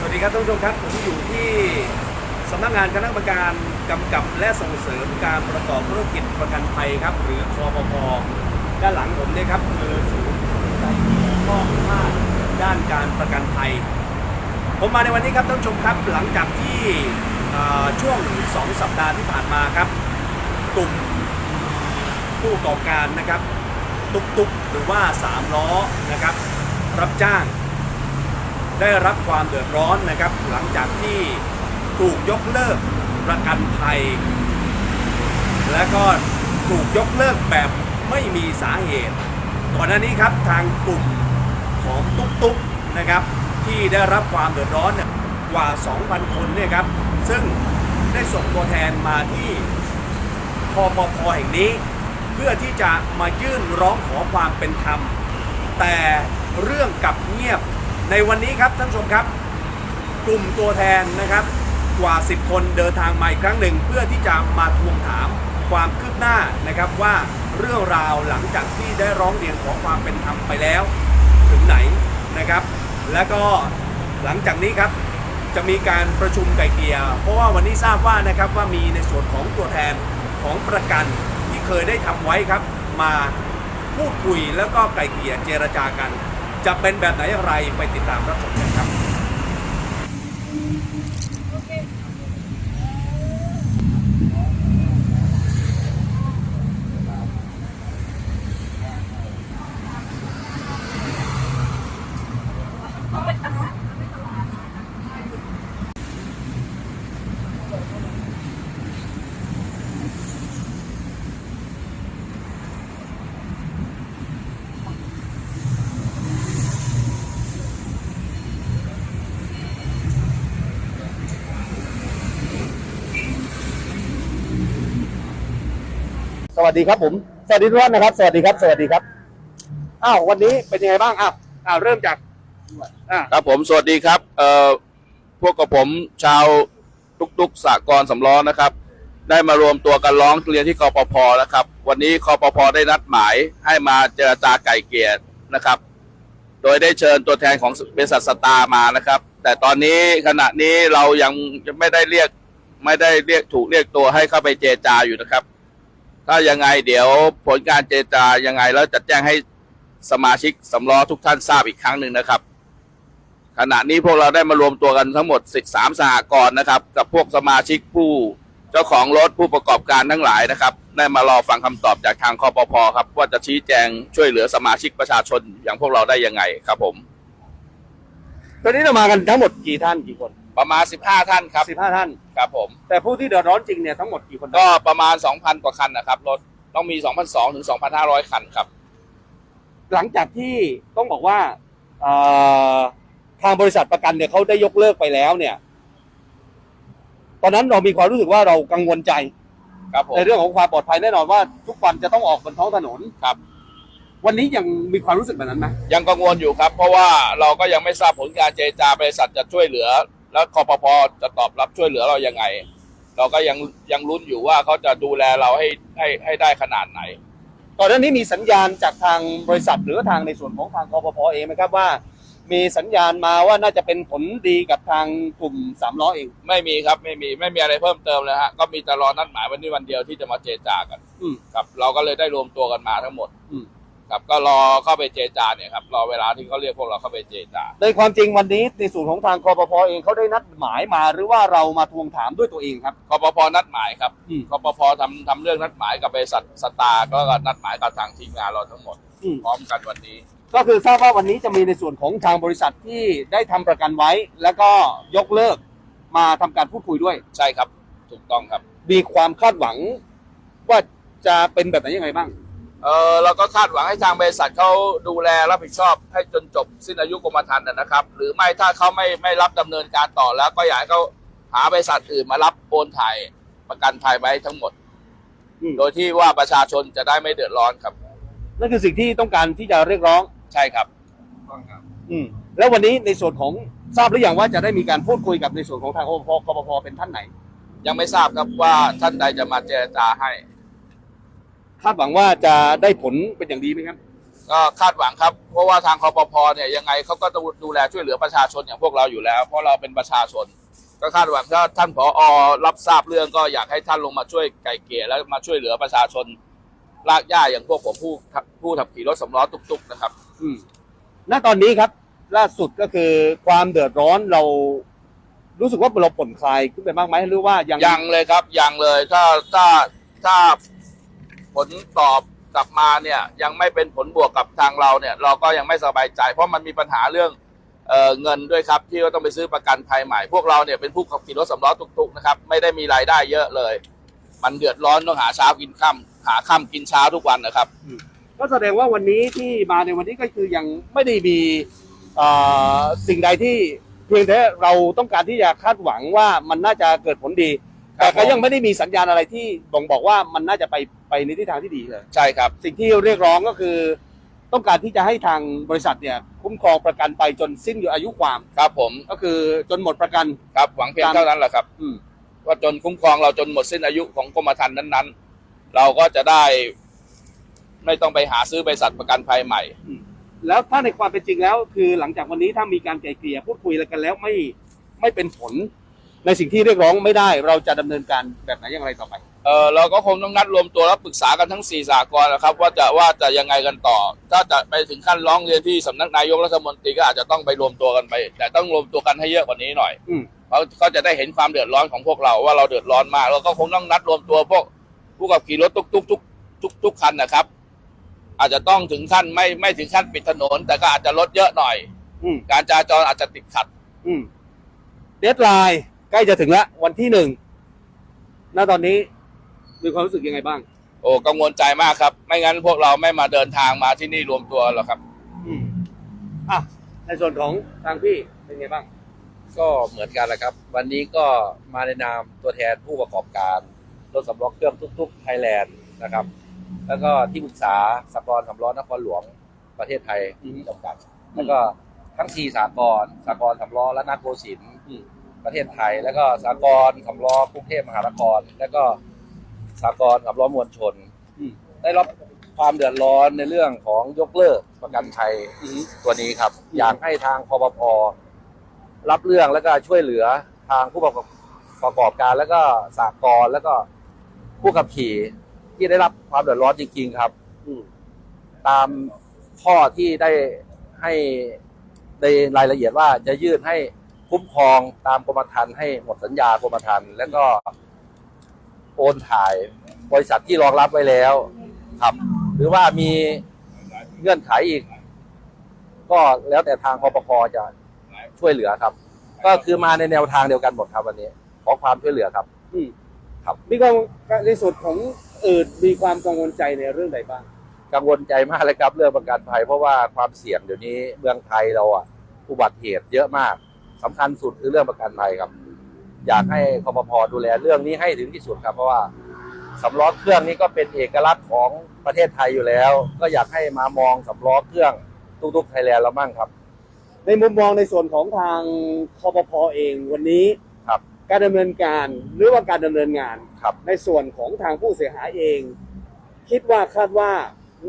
สวัสดีครับท่านผู้ชมครับผมอยู่ที่สำนักงานคณะกรรมการกำกับและส่งเสริมการประกอบธุรกิจประกันภัยครับ หรือคอปพด้านหลังผมเนี่ยครับคือศูนย์ใจข้อพิพาทด้านการประกันภัย ผมมาในวันนี้ครับท่านผู้ชมครับ หลังจากที่เอ่อช่วง 2 สัปดาห์ที่ผ่านมาครับกลุ่มผู้ประกอบการนะครับ ตุกตุกหรือว่า3ล้อนะครับ รับจ้าง ได้รับความเดือดร้อนนะครับ หลังจากที่ถูกยกเลิกประกันภัย และก็ถูกยกเลิกแบบไม่มีสาเหตุ ก่อนหน้านี้ครับทางกลุ่มของตุ๊กตุ๊กนะครับ ที่ได้รับความเดือดร้อนเนี่ยกว่า 2,000 คนเนี่ยครับ ซึ่งได้ส่งตัวแทนมาที่คอปพแห่งนี้ เพื่อที่จะมายื่นร้องขอความเป็นธรรม แต่เรื่องกลับเงียบ ในวันนี้ครับท่านผู้ชมครับ กลุ่มตัวแทนนะครับกว่า 10 คนเดินทางมาอีกครั้งหนึ่ง เพื่อที่จะมาทวงถามความคืบหน้านะครับว่าเรื่องราวหลังจากที่ได้ร้องเรียนขอความเป็นธรรมไปแล้ว ถึงไหนนะครับ และก็หลังจากนี้ครับจะมีการประชุมไก่เกลียเพราะว่าวันนี้ทราบว่านะครับว่ามีในส่วนของตัวแทนของประกันที่เคยได้ทำไว้ครับ มาพูดคุยแล้วก็ไก่เกลียเจรจากัน จะเป็นแบบไหนอย่างไรไปติดตามรับชมกันครับ วัสดีครับผม สวัสดีทุกท่านนะครับ สวัสดีครับ สวัสดีครับ อ้าววันนี้เป็นยังไงบ้างอ้าวอ้าวเริ่มจากอ่าครับผมสวัสดีครับเอ่อพวกกับผมชาวตุกตุกสากรสำล้อนะครับ ได้มารวมตัวกันร้องเรียนที่คอปพอนะครับ วันนี้คอปพอได้นัดหมายให้มาเจรจาไก่เกลียรนะครับ โดยได้เชิญตัวแทนของบริษัทสตาร์มานะครับ แต่ตอนนี้ขณะนี้เรายังไม่ได้เรียก ไม่ได้เรียกถูกเรียกตัวให้เข้าไปเจรจาอยู่นะครับ ถ้ายังไงเดี๋ยวผลการเจรจายังไงแล้วจะแจ้งให้สมาชิกสำล้อทุกท่านทราบอีกครั้งหนึ่งนะครับ ขณะนี้พวกเราได้มารวมตัวกันทั้งหมด 13 สหกรณ์นะครับ กับพวกสมาชิกผู้เจ้าของรถผู้ประกอบการทั้งหลายนะครับ ได้มารอฟังคำตอบจากทางคอปพครับ ว่าจะชี้แจงช่วยเหลือสมาชิกประชาชนอย่างพวกเราได้ยังไงครับผม ตอนนี้เรามากันทั้งหมดกี่ท่านกี่คน ประมาณ 15 ท่านครับสิบห้าท่าน ครับผม แต่ผู้ที่เดือดร้อนจริงเนี่ยทั้งหมดกี่คนก็ประมาณ 2,000 กว่าคันนะครับรถต้องมี 2,200ถึง2,500 คันครับ หลังจากที่ต้องบอกว่าเอ่อทางบริษัทประกันเนี่ยเขาได้ยกเลิกไปแล้วเนี่ย ตอนนั้นเรามีความรู้สึกว่าเรากังวลใจ ครับผมในเรื่องของความปลอดภัยแน่นอนว่า ทุกวันจะต้องออกบนท้องถนน ครับ วันนี้ยังมีความรู้สึกแบบนั้นไหมยังกังวลอยู่ครับ เพราะว่าเราก็ยังไม่ทราบผลการเจรจาบริษัทจะช่วยเหลือ แล้วคอปพจะตอบรับช่วยเหลือเรายังไง เราก็ยังยังลุ้นอยู่ว่าเขาจะดูแลเราให้ให้ให้ได้ขนาดไหนก่อนหน้านี้มีสัญญาณจากทางบริษัทหรือว่าทางในส่วนของทางคอปพเองไหมครับว่า มีสัญญาณมาว่าน่าจะเป็นผลดีกับทางกลุ่มสามล้อเอง ไม่มีครับไม่มีไม่มีอะไรเพิ่มเติมเลยฮะก็มีแต่รอนัดหมายวันนี้วันเดียวที่จะมาเจรจากันอืม ครับ เราก็เลยได้รวมตัวกันมาทั้งหมด อืม ครับก็รอเข้าไปเจรจาเนี่ยครับรอเวลาที่เขาเรียกพวกเราเข้าไปเจรจา ในความจริงวันนี้ในส่วนของทางคอปพเองเขาได้นัดหมายมาหรือว่าเรามาทวงถามด้วยตัวเองครับคอปพนัดหมายครับอืมคอปพทำทำเรื่องนัดหมายกับบริษัทสตาร์ก็นัดหมายกับทางทีมงานเราทั้งหมด อืมพร้อมกันวันนี้ ก็คือทราบว่าวันนี้จะมีในส่วนของทางบริษัทที่ได้ทำประกันไว้ แล้วก็ยกเลิกมาทำการพูดคุยด้วย ใช่ครับ ถูกต้องครับ มีความคาดหวังว่าจะเป็นแบบไหนยังไงบ้าง เออเราก็คาดหวังให้ทางบริษัทเขาดูแลรับผิดชอบให้จนจบสิ้นอายุกรมธรรม์นะครับ หรือไม่ถ้าเขาไม่ไม่รับดำเนินการต่อแล้วก็อยากให้เขาหาบริษัทอื่นมารับโอนถ่ายประกันภัยไว้ทั้งหมด อืมโดยที่ว่าประชาชนจะได้ไม่เดือดร้อนครับ นั่นคือสิ่งที่ต้องการที่จะเรียกร้อง ใช่ครับอืมแล้ววันนี้ในส่วนของทราบหรือยังว่าจะได้มีการพูดคุยกับในส่วนของทางคอปพคอปพเป็นท่านไหน ยังไม่ทราบครับว่าท่านใดจะมาเจรจาให้ คาดหวังว่าจะได้ผลเป็นอย่างดีไหมครับ ก็คาดหวังครับ เพราะว่าทางคอปพเนี่ยยังไงเขาก็จะดูแลช่วยเหลือประชาชนอย่างพวกเราอยู่แล้ว เพราะเราเป็นประชาชน ก็คาดหวังถ้าท่านผอรับทราบเรื่องก็อยากให้ท่านลงมาช่วยไก่เกลี่ยแล้วมาช่วยเหลือประชาชนลากย่าอย่างพวกผมผู้ขับผู้ขับขี่รถสำล้อตุกๆนะครับ อืมณตอนนี้ครับ ล่าสุดก็คือความเดือดร้อนเรารู้สึกว่าเราผ่อนคลายขึ้นไปบ้างไหมหรือว่ายังยังเลยครับยังเลยถ้าถ้าถ้าผ ลตอบกลับมาเนี่ยยังไม่เป็นผลบวกกับทางเราเนี่ยเราก็ยังไม่สบายใจ เพราะมันมีปัญหาเรื่องเออเงินด้วยครับที่ว่าต้องไปซื้อประกันภัยใหม่ พวกเราเนี่ยเป็นผู้ขับขี่รถสำล้อตุกๆนะครับไม่ได้มีรายได้เยอะเลย มันเดือดร้อนต้องหาเช้ากินค่ำหาค่ำกินเช้าทุกวันนะครับ ก็แสดงว่าวันนี้ที่มาในวันนี้ก็คือยังไม่ได้มีสิ่งใดที่เพียงแต่เราต้องการที่จะคาดหวังว่ามันน่าจะเกิดผลดี แต่ก็ผมยังไม่ได้มีสัญญาณอะไรที่บ่งบอกว่ามันน่าจะไปไปในทิศทางที่ดีเลยใช่ครับ สิ่งที่เรียกร้องก็คือ ต้องการที่จะให้ทางบริษัทเนี่ยคุ้มครองประกันไปจนสิ้นอายุความครับผมก็คือจนหมดประกัน ครับ หวังเพียงเท่านั้นแหละครับอืมว่าจนคุ้มครองเราจนหมดสิ้นอายุของกรมธรรม์นั้นๆ เราก็จะได้ ไม่ต้องไปหาซื้อบริษัทประกันภัยใหม่ แล้วถ้าในความเป็นจริงแล้ว คือหลังจากวันนี้ถ้ามีการไกลเกลี่ยพูดคุยอะไรกันแล้วไม่ไม่เป็นผล ในสิ่งที่เรียกร้องไม่ได้เราจะดำเนินการแบบไหนอย่างไรต่อไป เออเราก็คงต้องนัดรวมตัวแล้วปรึกษากันทั้งสี่สากลนะครับ ว่าจะว่าจะยังไงกันต่อ ถ้าจะไปถึงขั้นร้องเรียนที่สำนักนายกรัฐมนตรีก็อาจจะต้องไปรวมตัวกันไป แต่ต้องรวมตัวกันให้เยอะกว่านี้หน่อยอืมเพราะเขาจะได้เห็นความเดือดร้อนของพวกเราว่าเราเดือดร้อนมากแล้วก็คงต้องนัดรวมตัวพวกผู้ขับขี่รถทุกทุกทุกทุกทุกคันนะครับ อาจจะต้องถึงขั้นไม่ไม่ถึงขั้นปิดถนน แต่ก็อาจจะลดเยอะหน่อย อืมการจราจรอาจจะติดขัด อืมเดทไลน์ ใกล้จะถึงแล้ววันที่หนึ่งณตอนนี้มีความรู้สึกยังไงบ้าง โอ้กังวลใจมากครับ ไม่งั้นพวกเราไม่มาเดินทางมาที่นี่รวมตัวหรอกครับ อืมอะในส่วนของทางพี่เป็นไงบ้าง ก็เหมือนกันแหละครับ วันนี้ก็มาในนามตัวแทนผู้ประกอบการรถสำรองเครื่องทุกๆไทยแลนด์นะครับ แล้วก็ที่ปรึกษาสากลสำล้อนครหลวงประเทศไทยอืมจำกัด แล้วก็ทั้งสี่สากลสากลสำล้อและนาโกสินทร์อืม ประเทศไทย แล้วก็สากลสำล้อกรุงเทพมหานคร แล้วก็สากลสำล้อมวลชนอืมได้รับความเดือดร้อนในเรื่องของยกเลิกประกันภัยตัวนี้ครับ อยากให้ทางคอปพรับเรื่องแล้วก็ช่วยเหลือทางผู้ประกอบประกอบการแล้วก็สากลแล้วก็ผู้ขับขี่ที่ได้รับความเดือดร้อนจริง ๆ ครับอืมตามข้อที่ได้ให้ในรายละเอียดว่าจะยื่นให้ คุ้มครองตามกรมธรรม์ให้หมดสัญญากรมธรรม์แล้วก็โอนถ่ายบริษัทที่รองรับไว้แล้ว ครับ หรือว่ามีเงื่อนไขอีก ก็แล้วแต่ทางคอปคจะช่วยเหลือครับ ก็คือมาในแนวทางเดียวกันหมดครับวันนี้ ขอความช่วยเหลือครับ อืมครับ มีความในส่วนของเอิดมีความกังวลใจในเรื่องใดบ้าง กังวลใจมากเลยครับเรื่องประกันภัยเพราะว่าความเสี่ยงเดี๋ยวนี้เมืองไทยเราอะอุบัติเหตุเยอะมาก สำคัญสุดคือเรื่องประกันภัยครับ อยากให้คอปพดูแลเรื่องนี้ให้ถึงที่สุดครับ เพราะว่าสำล้อเครื่องนี้ก็เป็นเอกลักษณ์ของประเทศไทยอยู่แล้ว ก็อยากให้มามองสำล้อเครื่องทุกๆไทยแลนด์เรามั่งครับ ในมุมมองในส่วนของทางคอปพเองวันนี้ครับการดำเนินการหรือว่าการดำเนินงานครับ ในส่วนของทางผู้เสียหายเอง คิดว่าคาดว่า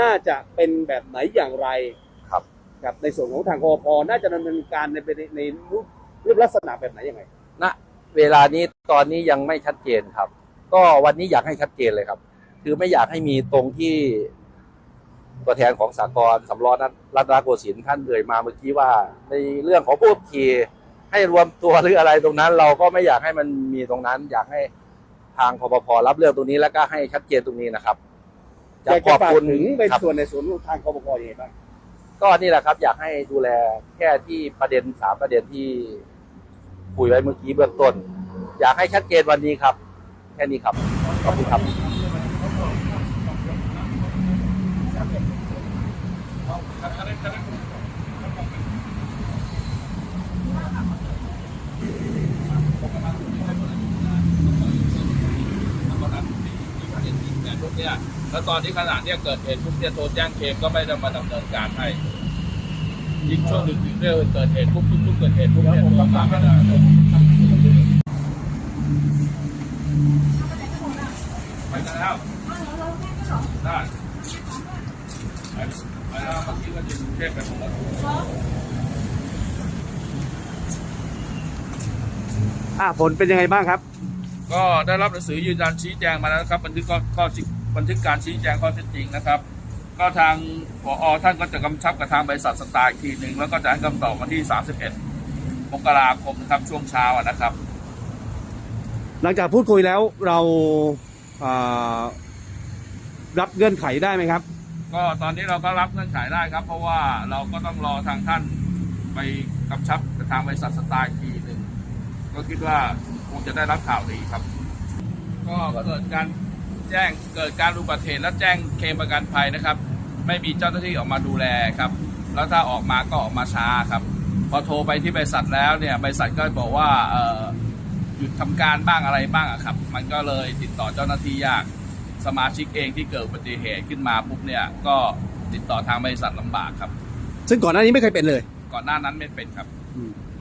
น่าจะเป็นแบบไหนอย่างไรครับ ครับในส่วนของทางคอพน่าจะดำเนินการในในในรูป รูปลักษณะแบบไหนยังไง ณเวลานี้ตอนนี้ยังไม่ชัดเจนครับ ก็วันนี้อยากให้ชัดเจนเลยครับ คือไม่อยากให้มีตรงที่ตัวแทนของสากลสำล้อนัรัตนโกสินทร์ท่านเอ่ยมาเมื่อกี้ว่า ในเรื่องของผู้ขับขี่ให้รวมตัวหรืออะไรตรงนั้น เราก็ไม่อยากให้มันมีตรงนั้น อยากให้ทางคอปพรับเรื่องตรงนี้แล้วก็ให้ชัดเจนตรงนี้นะครับอยากจะฝากถึงเป็นครับ ส่วนในส่วนของทางคอปพยังไงบ้าง ก็นี่แหละครับอยากให้ดูแลแค่ที่ประเด็นสามประเด็นที่ คุยไว้เมื่อกี้เบื้องต้น อยากให้ชัดเจนวันนี้ครับ แค่นี้ครับ ขอบคุณครับแล้วตอนที่ขนาดเนี้ยเกิดเหตุปุ๊บเนี่ยโทรแจ้งเคมก็ไม่ได้มาดำเนินการให้ ยิ่งช่วงดึกๆเนี่ยเกิดเหตุปุ๊บทุกๆเกิดเหตุปุ๊บเนี่ยโทรมาไม่ได้ไปกันแล้วได้ไปไปแล้วไปอยู่กรุงเทพไปหมดแล้วอ่าผลเป็นยังไงบ้างครับ ก็ได้รับหนังสือยืนยันชี้แจงมาแล้วครับบันทึกข้อบันทึกการชี้แจงข้อเท็จจริงนะครับ ก็ทางผอท่านก็จะกำชับกับทางบริษัทสตาร์อีกทีหนึ่งแล้วก็จะให้คำตอบวันที่ 31 มกราคมนะครับช่วงเช้าอะนะครับ หลังจากพูดคุยแล้วเราอ่ารับเงื่อนไขได้ไหมครับ ก็ตอนนี้เราก็รับเงื่อนไขได้ครับ เพราะว่าเราก็ต้องรอทางท่านไปกำชับกับทางบริษัทสตาร์อีกทีหนึ่งก็คิดว่าคงจะได้รับข่าวดีครับ ก็เกิดการแจ้งเกิดการอุบัติเหตุและแจ้งเคลมประกันภัยนะครับ ไม่มีเจ้าหน้าที่ออกมาดูแลครับ แล้วถ้าออกมาก็ออกมาช้าครับ พอโทรไปที่บริษัทแล้วเนี่ยบริษัทก็บอกว่าเอ่อหยุดทำการบ้างอะไรบ้างอะครับ มันก็เลยติดต่อเจ้าหน้าที่ยากสมาชิกเองที่เกิดอุบัติเหตุขึ้นมาปุ๊บเนี่ยก็ติดต่อทางบริษัทลำบากครับ ซึ่งก่อนหน้านี้ไม่เคยเป็นเลย ก่อนหน้านั้นไม่เป็นครับ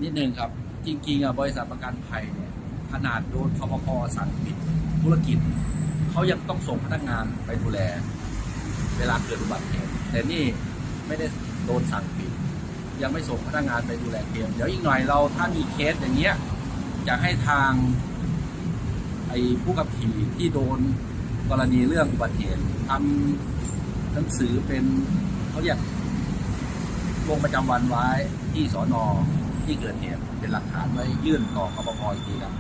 นิดนึงครับ จริงๆอะบริษัทประกันภัยเนี่ยขนาดโดนคอปพสั่งปิดธุรกิจเขายังต้องส่งพนักงานไปดูแล เวลาเกิดอุบัติเหตุแต่นี่ไม่ได้โดนสั่งปิด ยังไม่ส่งพนักงานไปดูแลเคลมเดี๋ยวอีกหน่อยเราถ้ามีเคสอย่างเงี้ยจะให้ทางไอ้ผู้ขับขี่ที่โดนกรณีเรื่องอุบัติเหตุทำหนังสือเป็นเขาเรียกลงประจำวันไว้ที่สอนอที่เกิดเหตุเป็นหลักฐานไว้ยื่นต่อคปพอีกทีครับ